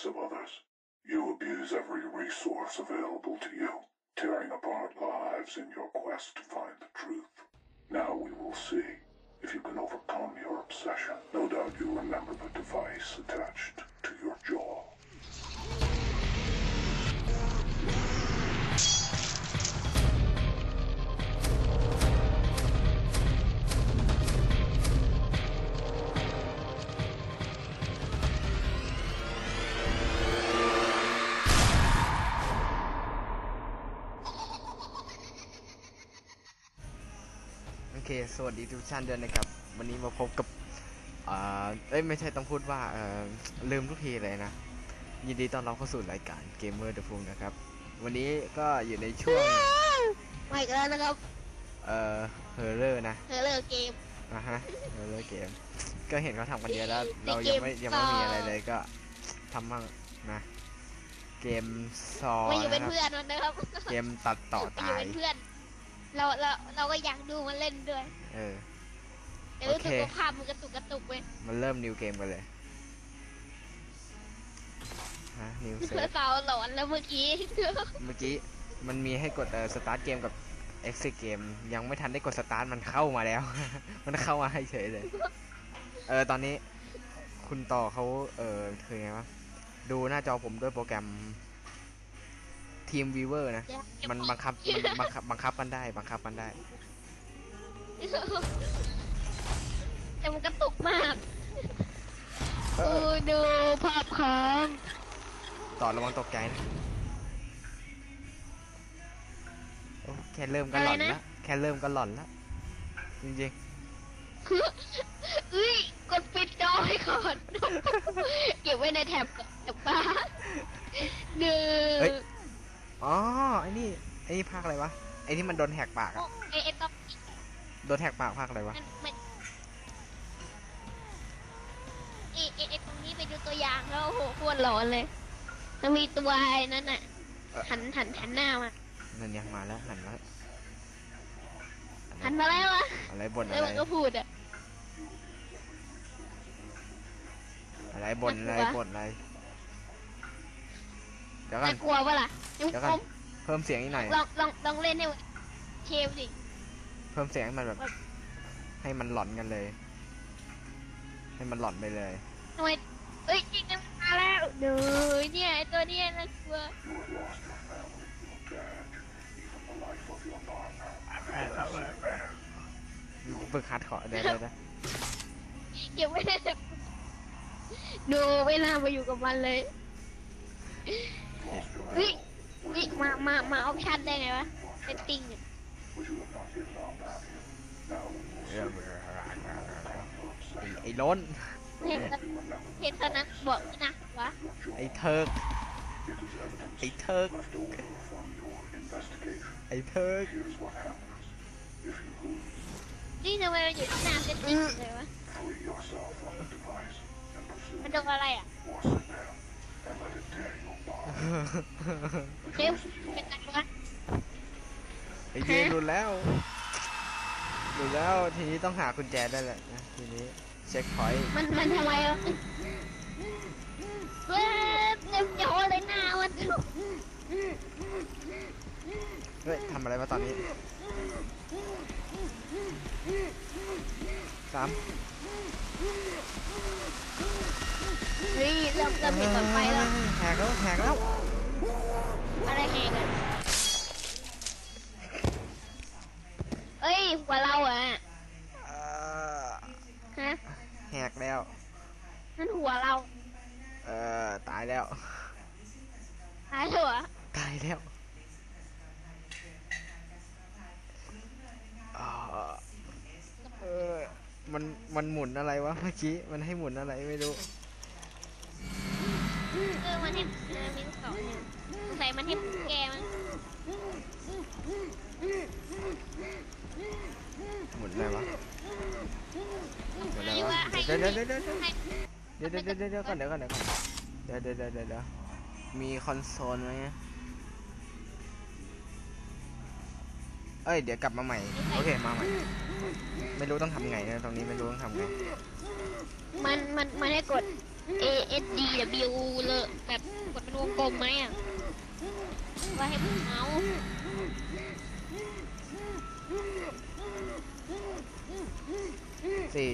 lives of others. You abuse every resource available to you, tearing apart lives in your quest to find the truth. Now we will see if you can overcome your obsession. No doubt you remember the device attached สวัสดีทุกท่านด้วยนะครับ วันนี้มาพบกับอ่าเอ้ยไม่ใช่ต้องพูดว่าเอ่อลืมทุกทีเลยนะ ยินดีต้อนรับเข้าสู่รายการ Gamer The Fool นะครับ วันนี้ก็อยู่ในช่วงมาอีกแล้วนะครับเอ่อเฮอร์เรอร์นะเธอเลิกเกม อะฮะเฮอร์เรอร์เกม ก็เห็นเขาทำกันเยอะแล้วในเราเกยังมไม่ยังไม่มีซออะไรเลยก็ทำบ้างนะ เกมซอมาอยู่นะเป็นครับเพื่อนมันนะครับเกมตัดต่อมาอยู่ตายเป็นเพื่อน เราเราเราก็อยากดูมันเล่นด้วย เออ แต่รู้สึกโอเค ว่าภาพมันกระตุกกระตุกเว้ยมันเริ่มนิวเกมกันเลยฮะนิวเซเพื่อฟสาวหลอนแล้วเมื่อกี้ เมื่อกี้มันมีให้กดเอ่อสตาร์ทเกมกับ exit เกมยังไม่ทันได้กดสตาร์ทมันเข้ามาแล้ว มันเข้ามาให้เฉยเลย เออตอนนี้คุณต่อเขาเออคือไงวะดูหน้าจอผมด้วยโปรแกรม ทีมวีเวอร์นะ มันบังคับมันบังคับบังคับกันได้บังคับกันได้ แต่มันกระตุกมากเออดูดูภาพค้างต่อระวังตกใจนะโอ้แค่เริ่มก็หลอนละแค่เริ่มก็หลอนละจริงเอ้ยกดปิดจอให้ก่อน เก็บไว้ในแท็บก่อนแท็บป้าหนึ่งๆ อ๋อไอ้นี่ไอ้นี่ภาคอะไรวะไอ้ที่มันโดนแหกปากอะไอ้ไอ้ต้องโดนแหกปากภาคอะไรวะมันมันไอ้ไอ้ไอ้ตรงนี้ไปดูตัวอย่างแล้วโอ้โหโคตรหลอนเลยมันมีตัวไอ้นั่นน่ะเอ่อหันหันหันหน้ามานั่นยังมาแล้วหันแล้วหันมาแล้วอะอะไรบ่นแล้อะวไรมันก็พูดอะอะไรบ่นอะไรน่ากลัวบ่นอะไร เดี๋ยวกัน่านกลัวปะล่ะยังเดี๋ยวผกันมเพิ่มเสียงอีกหน่อย ลองลองลองเล่นให้เชฟสิเพิ่มเสียงให้มันแบบ ให้มันหลอนกันเลย ให้มันหลอนไปเลย ทำไมเอ้ยจริงมันมาแล้วเดูเนี่ยไอ้ตัวเนี้ยน่ากลัว You have lost your family, your badge, even the life of your partner. ฝึกฮัดขอเดี๋ยวเดี๋ยวเดี๋ยวเก็บไว้ในแท็บดูเวลามาอยู่กับมันเลย Lost your เฮ้ย memory, เฮ้ยมา มา มาออปชั่นได้ไงวะเซตติ้งอะ which you have not yet found, have you? Now we will see if you overcome your ไอ้ obsession. ไอ้ล้น เห็น You remember เห็นเท่านั้นบอกนะวะ your ไอ้ jaw. เทิร์ก It is evidence ไอ้เทิร์ก left over from your investigation. ไอ้เทิร์ก Here's what happens. If you lose, นี่ทำไมมันอยู่ที่หน้าเซตติ้งเลยวะ free yourself from the device and pursue มันโดนอะไรอะ or sit there and let it tear you apart. เชฟเป็นไงวะไอ้เย่หลุดแล้วหลุดแล้วทีนี้ต้องหากุญแจได้แหละนะทีนี้เช็คพอยต์มันมันทำไมวะเว้ยเต็มจอเลยหน้ามันเฮ้ยทำอะไรมาตอนนี้สาม เฮ้ยเริ่มเริ่มเห็นก่อนไฟแล้ว แหกแล้วแหกแล้วอะไรแหกอะเอ้ยหัวเราอะ เอ่อฮะ แหกแล้ว นั่นหัวเราเอ่อตายแล้ว หายหัวตายแล้วอ่าเออมันมันหมุนอะไรวะเมื่อกี้ มันให้หมุนอะไรไม่รู้ เออมันเห็นเออมีลูกศรเนี่ยสงสัยมันเห็นแกมันหมุนอะไรวะหมุนอะไรวะเดี๋ยวเดี๋ยวเดี๋ยวเดี๋ยวให้เดี๋ยวเดี๋ยวเดี๋ยวก่อนเดี๋ยวก่อนเดี๋ยวก่อนเดี๋ยวเดี๋ยวเดี๋ยวเดี๋ยวเดี๋ยวมีคอนโซลไหม เอ้ยเดี๋ยวกลับมาใหม่ โอเคมาใหม่ ไม่รู้ต้องทำไงนะตรงนี้ไม่รู้ต้องทำไง มันมันมันให้กด A S D W เลยแบบกดเป็นวงกลมไหมอะว่าให้เมาส์สี่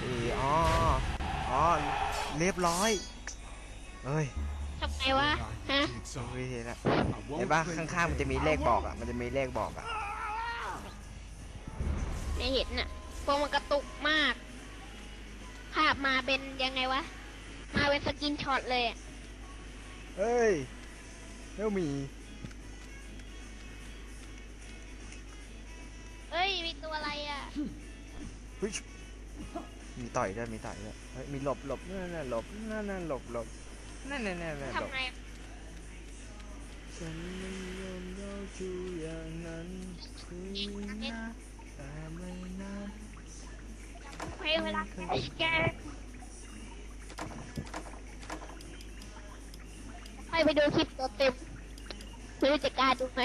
สี่อ๋อ อ๋อ เรียบร้อย เอ้ยทำไงวะ ฮะ รู้วิธีแล้วเห็นปะข้างๆมันจะมีเลขบอกอะ มันจะมีเลขบอกอะ ไม่เห็นน่ะพวกมันกระตุกมาก ภาพมาเป็นยังไงวะ มาเป็นสกินช็อตเลยอะเฮ้ยเร็วมีเอ้ย มีตัวอะไรอะเฮ้ยมีต่อยด้วยมีต่อยด้วยเฮ้ยมีหลบหลบนั่นนั่นหลบนั่นนั่นหลบหลบ นั่นนั่นนั่นนั่นหลบทำไงฉันไม่ยอมเล่าชูอย่างนั้นคือนะแต่ไม่นานเพลงเวลาแกให้ไปดูคลิปตัวเต็มไม่รู้จะกล้าดูไหม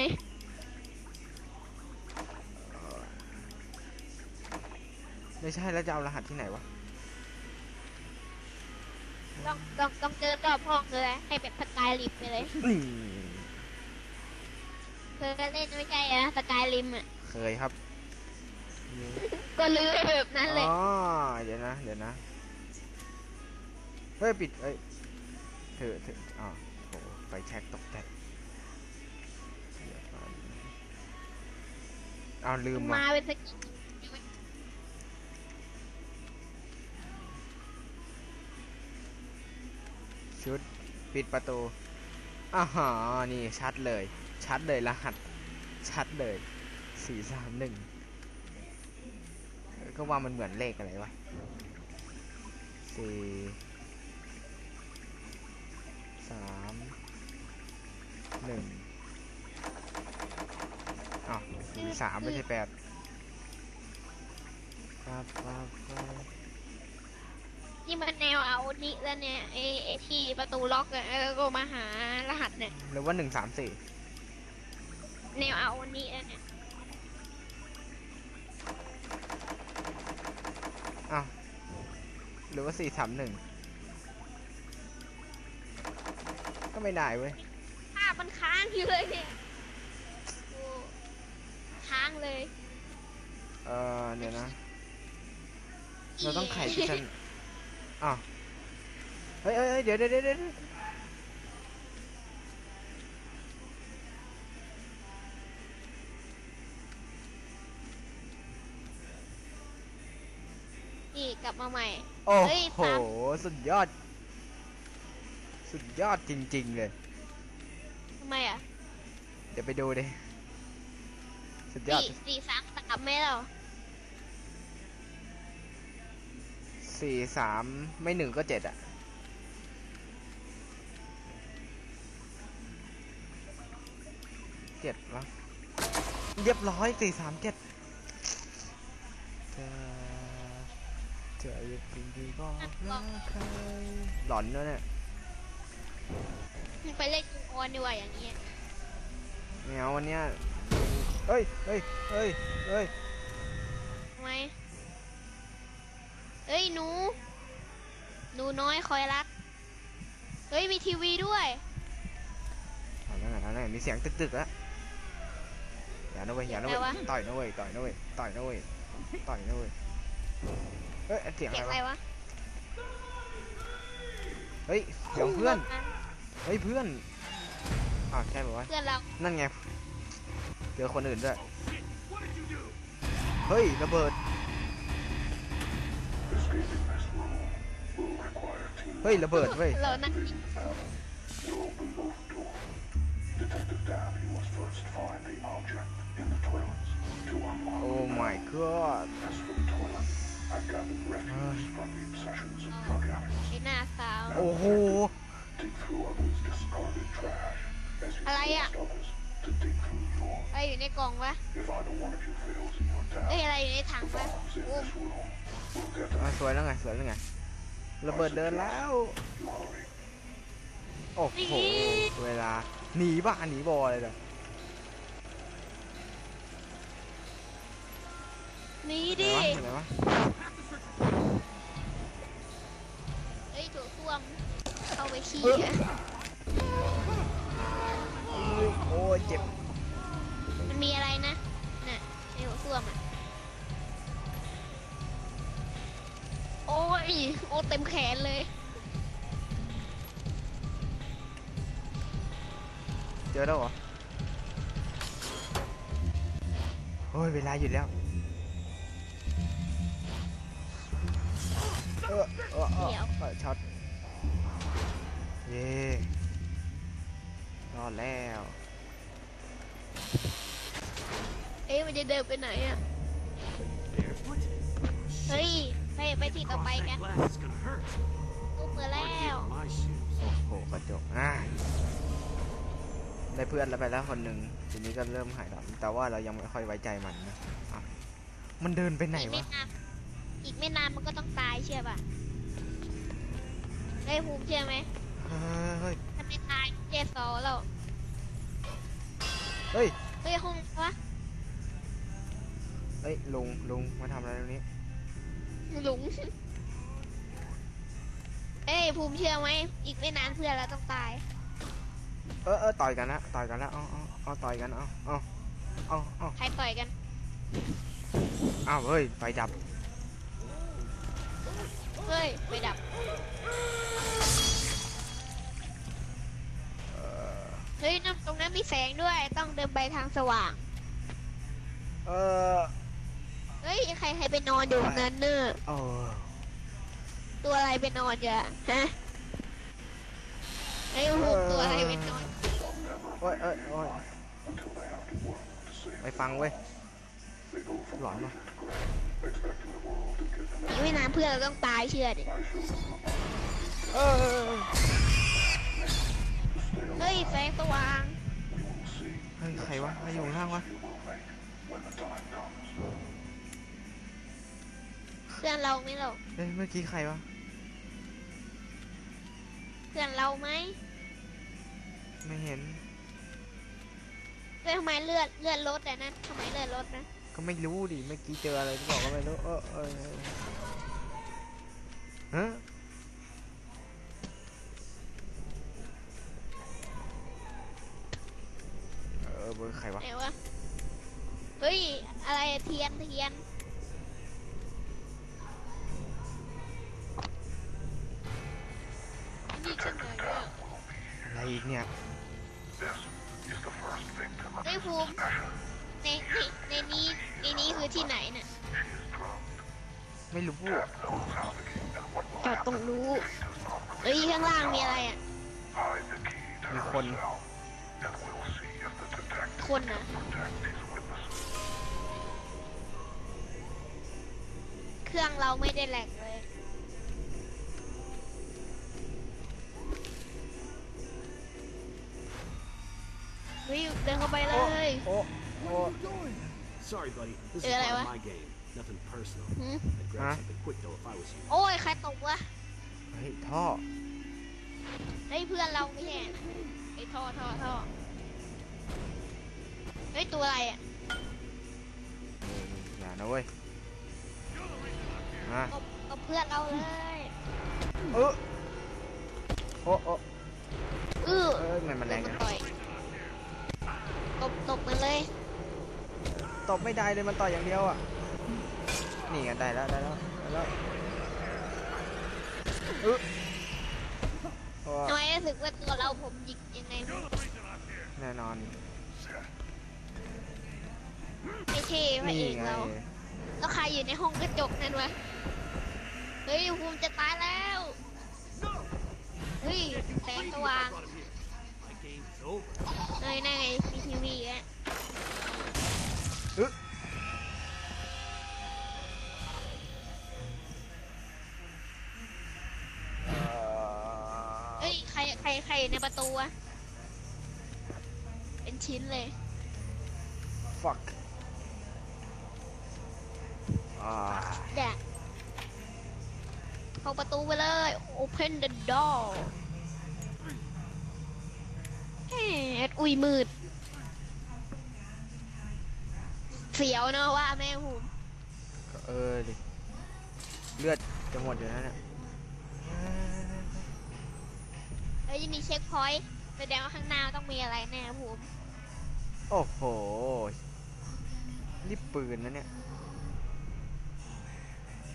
ไม่ใช่แล้วจะเอารหัสที่ไหนวะ ต้องต้องต้องเจอรอบห้องเลยให้แบบสกายริมไปเลยนี่เคยเล่นไม่ใช่อะสกายริมอะเคยครับก็ลือแบบนั้นเลยอ๋อเดี๋ยวนะเดี๋ยวนะเฮ้ยปิดเอ้ยเธอเธออ๋อโหไฟแช็กตกใจเดี๋ยวก่อนเอาลืมว่ะมาเป็นสกิ ชุดปิดประตูอ่าฮะนี่ชัดเลย ชัดเลยรหัส ชัดเลยสี่สามหนึ่งก็ว่ามันเหมือนเลขอะไรวะสี่สามหนึ่งอ้าวสี่สามไม่ใช่แปดปั๊บปั๊บปั๊บ นี่มันแนวเอานี่แล้วเนี่ยไอ้ไอ้ที่ประตูล็อกอะแล้วก็มาหารหัสเนี่ย หรือว่าหนึ่งสามสี่แนวเอานี่แล้วเนี่ยอ้าวหรือว่าสี่สามหนึ่งก็ไม่ได้เว้ย ภาพมันค้างอยู่เลยเนี่ยโอ้ค้างเลย เออเดี๋ยวนะ เราต้องไขที่ฉัน อ้าวเฮ้ยเฮ้ยเฮ้ยเดี๋ยวเดี๋ยวเดี๋ยวเดี๋ยวนี่กลับมาใหม่ โอ้เฮ้ยโห สามสุดยอด สุดยอดจริง ๆ เลย ทำไมอะเดี๋ยวไปดูดิ สุดยอด สี่สี่สามสามไม่แล้ว สี่สามไม่หนึ่งก็เจ็ดอะเจ็ดวะเรียบร้อยสี่สามเจ็ดจะจะยังจริงดีบอกนะใครหลอนด้วยเนี่ยไปเล่นยูออนดีกว่าอย่างเงี้ยแมววันเนี้ยเฮ้ยเฮ้ยเฮ้ยเฮ้ย หนู หนูน้อยคอยรัก เฮ้ยมีทีวีด้วยเอาแล้วไงเอาแล้วไงมีเสียงตึกๆแล้วอย่านะเว้ยอย่านะเว้ยอะไรวะต่อยนะเว้ยต่อยนะเว้ยต่อยนะเว้ยต่อยนะเว้ยเฮ้ยเสียงเสียงอะอะไรไรวะวะเฮ้ยเสียงเพื่อนเฮ้ยเพื่อนอ้าวใช่ป่าวะเพื่อนเรานั่นไงเจอคนอื่นด้วยเฮ้ยระเบิด เฮ้ยระเบิดเว้ยเรานั่ง vision panel. You open both doors. Detective Dab, you must first find the object in the toilets to unlock โอ้ the my panel. god As for the toilet, I've gathered refuse from the obsessions of drug addicts. ไอ้หน้าสาวโอ้โห Dig through others' discarded trash as you อะไรอะ forced others to dig through yours. อะไรอยู่ในกล่องวะ If either one of you fails in your เอ้ย task, อะไรอยู่ในถัง the วะ bombs in โอ้ this room will get อะ us. สวยแล้วไงสวยแล้วไง ระเบิดเดินแล้ว You hurry. โอ้โห เวลา หนีบ้าหนีบอเลยเหรอหนีไหนดิวะไหนวะเฮ้ยถูส้วมเข้าไปขี้เอออะโอ้ยเจ็บ มันมีอะไรนะ น่ะในถูส้วมอะ ยโอ้เต็มแขนเลย เจอแล้วเหรอ โอ้ย เวลาหยุดแล้ว เออเออเออเดี๋ยว เออช็อต เย่รอดแล้ว เอ๊ะมันจะเดินไปไหนอะ เฮ้ย ไปไปที่ต่อไปกัน Glass is gonna hurt. ตู้เปิดแล้ว My shoes. โอ้โหกระจกอะได้เพื่อนแล้วไปแล้วคนหนึ่งทีนี้ก็เริ่มหายหลอนแต่ว่าเรายังไม่ค่อยไว้ใจมันนะอะมันเดินไปไหนอีกไม่วะนานอีกไม่นานมันก็ต้องตายเชื่อป่ะเฮ้ยภูมิเชื่อไหมเฮ้ยถ้าไม่ตายเจสอแล้วเฮ้ยเฮ้ยห้องวะเฮ้ยลุงลุงมาทำอะไรตรงนี้ หลุงเอ้ยภูมิเชื่อไหม อีกไม่นานเพื่อนเราต้องตาย เออเออต่อยกันนะต่อยกันแล้วเอาเอาเอาต่อยกันเอาเอาเอาเอาใครต่อยกัน เอาเฮ้ยไฟดับเฮ้ยไปดับเออเฮ้ยนั่นตรงนั้นมีแสงด้วย ต้องเดินไปทางสว่าง เออ เฮ้ยใครใครไปนอนอยู่ตรงนั้นเนอะเออตัวอะไรไปนอนอยู่อะฮะเฮ้ยภูมิตัวอะไรไปนอนโอ้ยเอ้ยโอ้ย until they have to work to save ไปฟังเว้ย They go from หลอนว่ะ expecting the world to give them อีกไม่นานเพื่อนเราต้องตายเชื่อดิเออเออเออเฮ้ยแสงสว่าง we will see เฮ้ยใครวะใครอยู่ข้างล่างวะ เพื่อนเราไหมเราเฮ้ยเมื่อกี้ใครวะเพื่อนเราไหมไม่เห็นเฮ้ยทำไมเลือดเลือดลดแต่นั้นทำไมเลือดลดนะก็ไม่รู้ดิเมื่อกี้เจออะไรที่บอกก็ไม่รู้เออเออเออฮะเออเบอร์ใครวะไหนวะเฮ้ยอะไรอะเทียนเทียนนี่ เนี่ย This is the first victim of เฮ้ยภูมิ passion. ในในในนี้ในนี้คือที่ไหนเนี่ย She is drugged. ไม่รู้ Death knows how the key and what will จอดตรง happen. รู้ She does not เฮ้ยข้างล่างมีอะไรอะ hide the key to มีคน herself. And we'll see if the detective คนอะ protect his witnesses. เครื่องเราไม่ได้แหลกเลย เฮ้ยเดินเข้าไปเลย โอ้โอ้ Sorry, buddy. This is Yeah, part what? of my game. Nothing personal. หืม I'd grab Huh? something quick though if I was you. โอ้ยใครตกวะเฮ้ยท่อเฮ้ยเพื่อนเราไม่ใช่อะไอ้ท่อท่อท่อเฮ้ยตัวอะไรอะเอออย่านะเว้ยมาตบตบเพื่อนเราเลยเออโอ้โอ้อื้อเอ้ยมันมันแรงมัจันงต่อย ตบตบมันเลยตบไม่ได้เลยมันต่อยอย่างเดียวอะ นี่ไงได้แล้วได้แล้วได้แล้วเออโอ้ทำไมรู้สึกว่าตัวเราผมหยิกยังไงแน่นอน ไม่เท่พระนี่เอกไงเรา แล้วใครอยู่ในห้องกระจกนั่นวะ เฮ้ยภูมิจะตายแล้ว เฮ้ยแสงสว่าง My game is over. เฮ้ยนั่นไงมี ทีวีอะเอ๊ะเอ่อเฮ้ยใครใครใครอยู่ในประตูวะเป็นชิ้นเลย fuck อ่าแดกเข้าประตูไปเลย open the door แหมอุ้ยมืด เสียวเนอะว่าแม่หูก็เออดิเลือดจะหมดอยู่แล้วเนี่ยแล้วยังมีเช็คพอยต์แสดงว่าข้างหน้าต้องมีอะไรแน่ผมโอ้โหนี่ปืนนะเนี่ย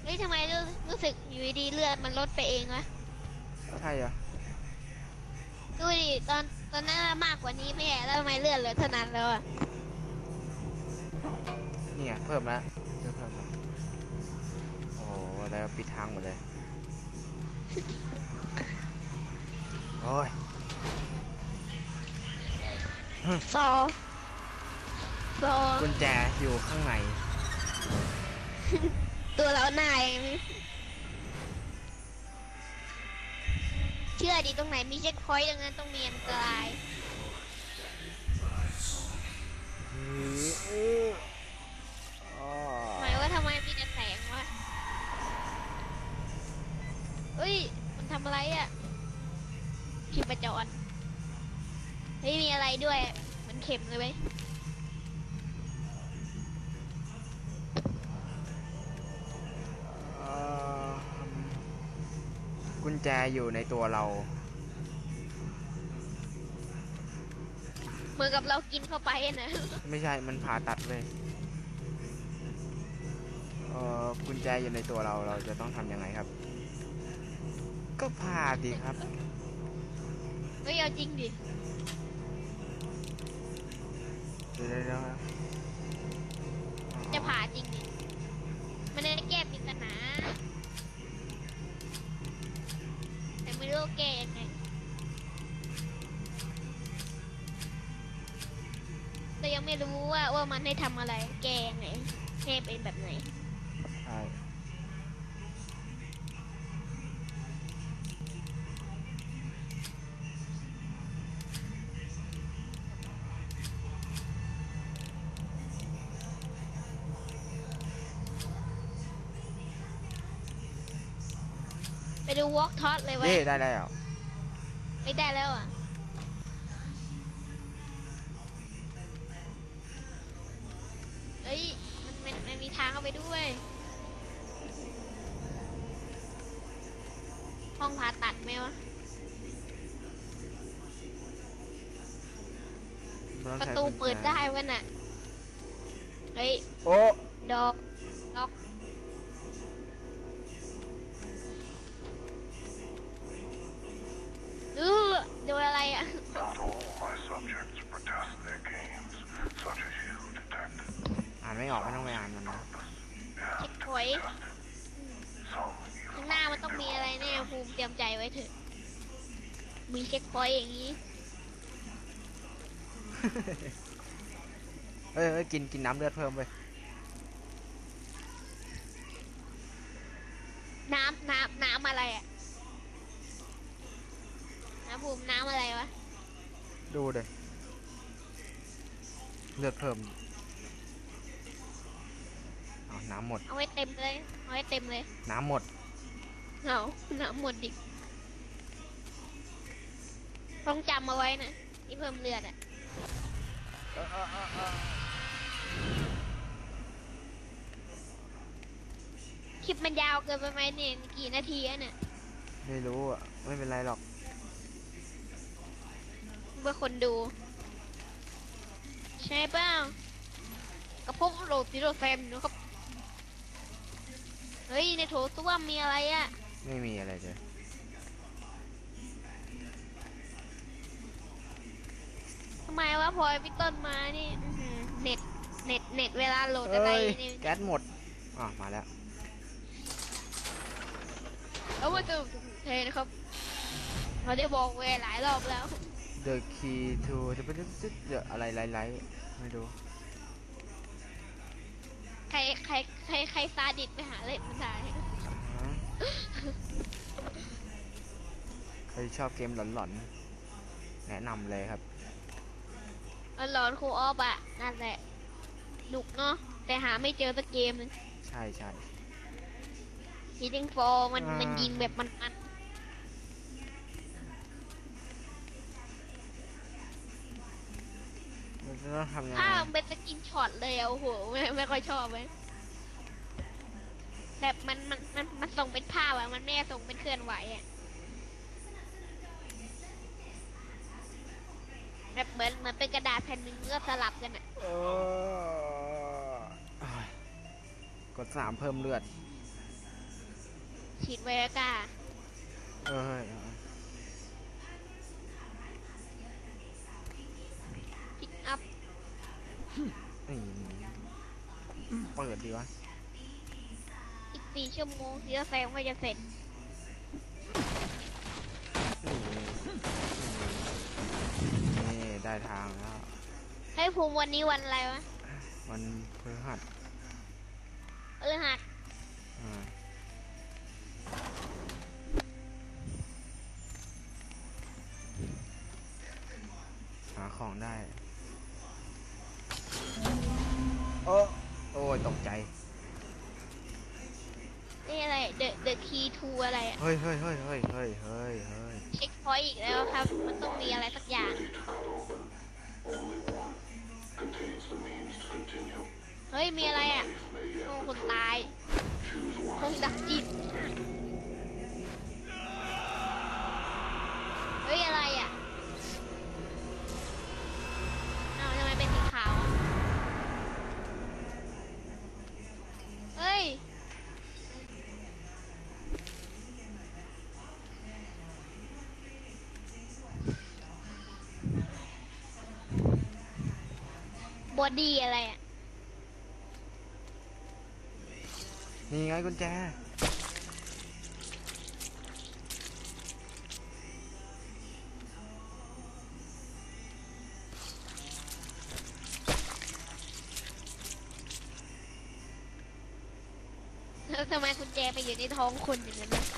เฮ้ยทำไมรู้รู้สึกอยู่ดีๆเลือดมันลดไปเองวะใช่เหรอดูดิตอนตอนนั้นมากกว่านี้ไม่ใช่แล้วทำไมเลือดเหลือเท่านั้นแล้วอะ นี่ไงเพิ่มแล้วเพิ่มเพิ่มแล้วโอ้โหแล้วปิดทางหมดเลยโอ้ยซอซอกุญแจอยู่ข้างใน ตัวเราหน้าเองเชื่อดิตรงไหนมีเช็คพอยต์ตรงนั้นต้องมีอันตรายห เฮ้ย มันทำอะไรอะ่ะชีพจรเฮ้ยมีอะไรด้วยมันเข็มเลยไหมเอ่อกุญแจอยู่ในตัวเรา เหมือนกับเรากินเข้าไปอะนะ ไม่ใช่ มันผ่าตัดเลยเอ่อกุญแจอยู่ในตัวเรา เราจะต้องทำยังไงครับ ก็ผ่าดีครับ เฮ้ยเอาจริงดิ เดี๋ยวเดี๋ยวเดี๋ยวจะผ่าจริงดิ มันได้แก้ปริศนา แต่ไม่รู้ว่าแก้ยังไงแต่ยังไม่รู้ว่าว่ามันให้ทำอะไร แก้ยังไงให้เป็นแบบไหน วอล์กทอสเลยเว้เย่ยได้แล้ว ไม่ได้แล้วอะเอ้ย มันมันมันมีทางเข้าไปด้วย ห้องผ่าตัดไหมวะมันปต้องระใช้ตูกุญแจเปิดได้วะน่ะ เฮ้ย โอ้ดอกล็อก โดนอะไรอะ Not all my subjects protest their games, such as you, Detective. อ่านไม่ออกไม่ต้องไปอ่านมันนะ เช็คพอยต์ Some ข้างหน้ามันต้องมีอะไรแน่ภูมิเตรียมใจไว้เถอะ มีเช็คพอยต์อย่างนี้ เอ้ยเอ้ยกินกินน้ำเลือดเพิ่มไปน้ำน้ำน้ำอะไรอะน้ำ ภูมิน้ำอะไรวะ ดูเลยเลือดเพิ่มเอาน้ำหมด เอาไว้เต็มเลย เอาไว้เต็มเลย น้ำหมด เอาน้ำหมดดิต้องจำเอาไว้นะที่เพิ่มเลือดอะคลิปมันยาวเกินไปไหมเนี่ยกี่นาทีอะเนี่ยไม่รู้อะ ไม่เป็นไรหรอกเพื่อคนดู ใช่เปล่ากับพวกโหลดซิโรแซมนะครับ เฮ้ย ในโถส้วมมีอะไรอะไม่มีอะไรเลยทำไมวะพลอยพี่ต้นมานี่อื้อหือเน็ต เน็ต เน็ตเวลาโหลดอะไรเอ้ยนี่แก๊สหมดอะมาแล้วแล้วมาจะเทนะครับเราได้บอกเวลาหลายรอบแล้ว The key to จะเป็นจะอะไรไลไลไม่รู้ใครใครใครใครซาดิสไปหาเล่นมันได้ฮะใครชอบเกมหลอนๆ แนะนำเลยครับมันร้อนครูออฟอะนั่นแหละหนุกเนาะแต่หาไม่เจอสักเกมหนึงใช่ใช่ฮีดิงโฟมันอ่ามัมันยิงแบบมันมัน ต้องทำยังไงถ้ามันเป็นสกินช็อตเลยอะโอ้โหไม่ไม่ค่อยชอบเลยแบบมันมันมันมันส่งเป็นภาพอะมันไม่ได้ส่งเป็นเคลื่อนไหวอะแบบเหมือนเหมือนเป็นกระดาษแผ่นหนึ่งก็สลับกันอะเอออ้ายกดสามเพิ่มเลือด ฉีดไวอาก้า เอ้ย พิกอัพ อืม เปิดดีวะ อีกสี่ชั่วโมงที่จะแซงว่าจะเสร็จนี่นี่ได้ทางแล้ว ให้ยภูมิวันนี้วันอะไรวะ วันพฤหัสเออหัก เดอะเดอะคีทูอะไรอะเฮ้ยเฮ้ยเฮ้ยเฮ้ยเฮ้ยเฮ้ยเฮ้ยเช็คพอยต์อีกแล้วครับ มันต้องมีอะไรสักอย่าง Contains the means to continue. เฮ้ย มีอะไรอะโอ้คนตายคงดักจิต บอดี้อะไรอะ นี่ไงกุญแจ แล้วทำไมคุณแจไปอยู่ในท้องคนอย่างนั้นนะ